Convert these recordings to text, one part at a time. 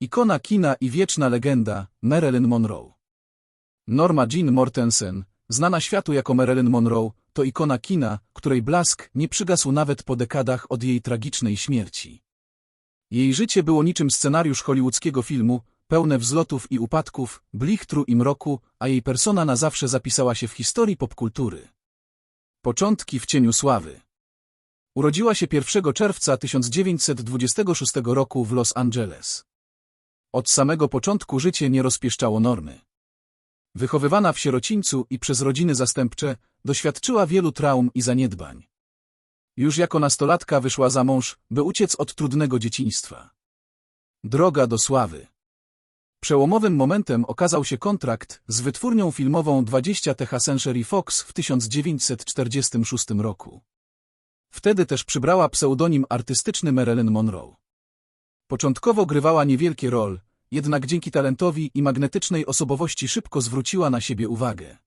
Ikona kina i wieczna legenda Marilyn Monroe. Norma Jean Mortensen, znana światu jako Marilyn Monroe, to ikona kina, której blask nie przygasł nawet po dekadach od jej tragicznej śmierci. Jej życie było niczym scenariusz hollywoodzkiego filmu, pełne wzlotów i upadków, blichtru i mroku, a jej persona na zawsze zapisała się w historii popkultury. Początki w cieniu sławy. Urodziła się 1 czerwca 1926 roku w Los Angeles. Od samego początku życie nie rozpieszczało normy. Wychowywana w sierocińcu i przez rodziny zastępcze, doświadczyła wielu traum i zaniedbań. Już jako nastolatka wyszła za mąż, by uciec od trudnego dzieciństwa. Droga do sławy. Przełomowym momentem okazał się kontrakt z wytwórnią filmową 20 Century Fox w 1946 roku. Wtedy też przybrała pseudonim artystyczny Marilyn Monroe. Początkowo grywała niewielkie rol, jednak dzięki talentowi i magnetycznej osobowości szybko zwróciła na siebie uwagę.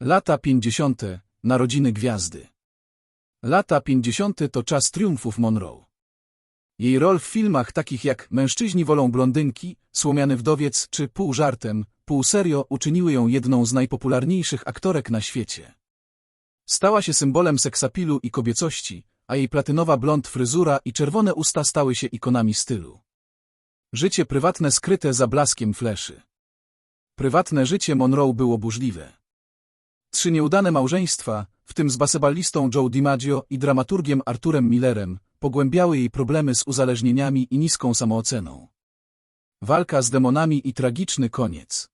Lata 50. Narodziny gwiazdy. Lata 50. to czas triumfów Monroe. Jej rol w filmach takich jak Mężczyźni wolą blondynki, Słomiany wdowiec czy Pół żartem, pół serio uczyniły ją jedną z najpopularniejszych aktorek na świecie. Stała się symbolem seksapilu i kobiecości, a jej platynowa blond fryzura i czerwone usta stały się ikonami stylu. Życie prywatne skryte za blaskiem fleszy. Prywatne życie Monroe było burzliwe. Trzy nieudane małżeństwa, w tym z baseballistą Joe DiMaggio i dramaturgiem Arturem Millerem, pogłębiały jej problemy z uzależnieniami i niską samooceną. Walka z demonami i tragiczny koniec.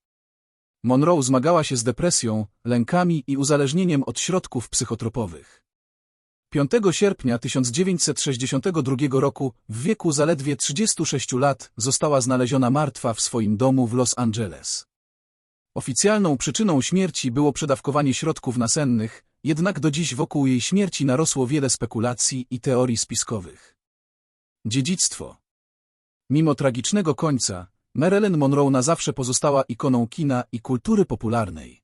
Monroe zmagała się z depresją, lękami i uzależnieniem od środków psychotropowych. 5 sierpnia 1962 roku, w wieku zaledwie 36 lat, została znaleziona martwa w swoim domu w Los Angeles. Oficjalną przyczyną śmierci było przedawkowanie środków nasennych, jednak do dziś wokół jej śmierci narosło wiele spekulacji i teorii spiskowych. Dziedzictwo Mimo tragicznego końca, Marilyn Monroe na zawsze pozostała ikoną kina i kultury popularnej.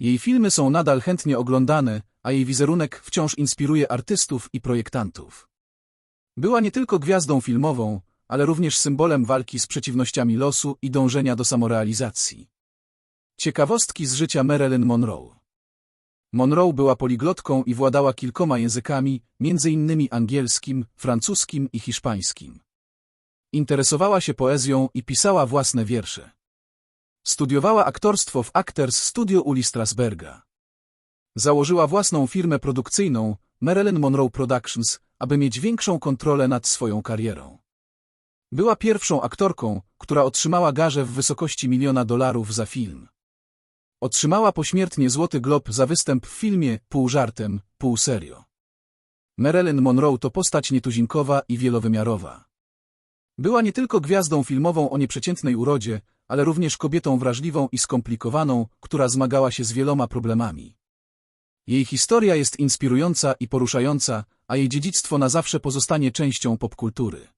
Jej filmy są nadal chętnie oglądane, a jej wizerunek wciąż inspiruje artystów i projektantów. Była nie tylko gwiazdą filmową, ale również symbolem walki z przeciwnościami losu i dążenia do samorealizacji. Ciekawostki z życia Marilyn Monroe Monroe była poliglotką i władała kilkoma językami, innymi angielskim, francuskim i hiszpańskim. Interesowała się poezją i pisała własne wiersze. Studiowała aktorstwo w Actors Studio Uli Strasberga. Założyła własną firmę produkcyjną, Marilyn Monroe Productions, aby mieć większą kontrolę nad swoją karierą. Była pierwszą aktorką, która otrzymała garze w wysokości miliona dolarów za film. Otrzymała pośmiertnie Złoty Glob za występ w filmie pół żartem, pół serio. Marilyn Monroe to postać nietuzinkowa i wielowymiarowa. Była nie tylko gwiazdą filmową o nieprzeciętnej urodzie, ale również kobietą wrażliwą i skomplikowaną, która zmagała się z wieloma problemami. Jej historia jest inspirująca i poruszająca, a jej dziedzictwo na zawsze pozostanie częścią popkultury.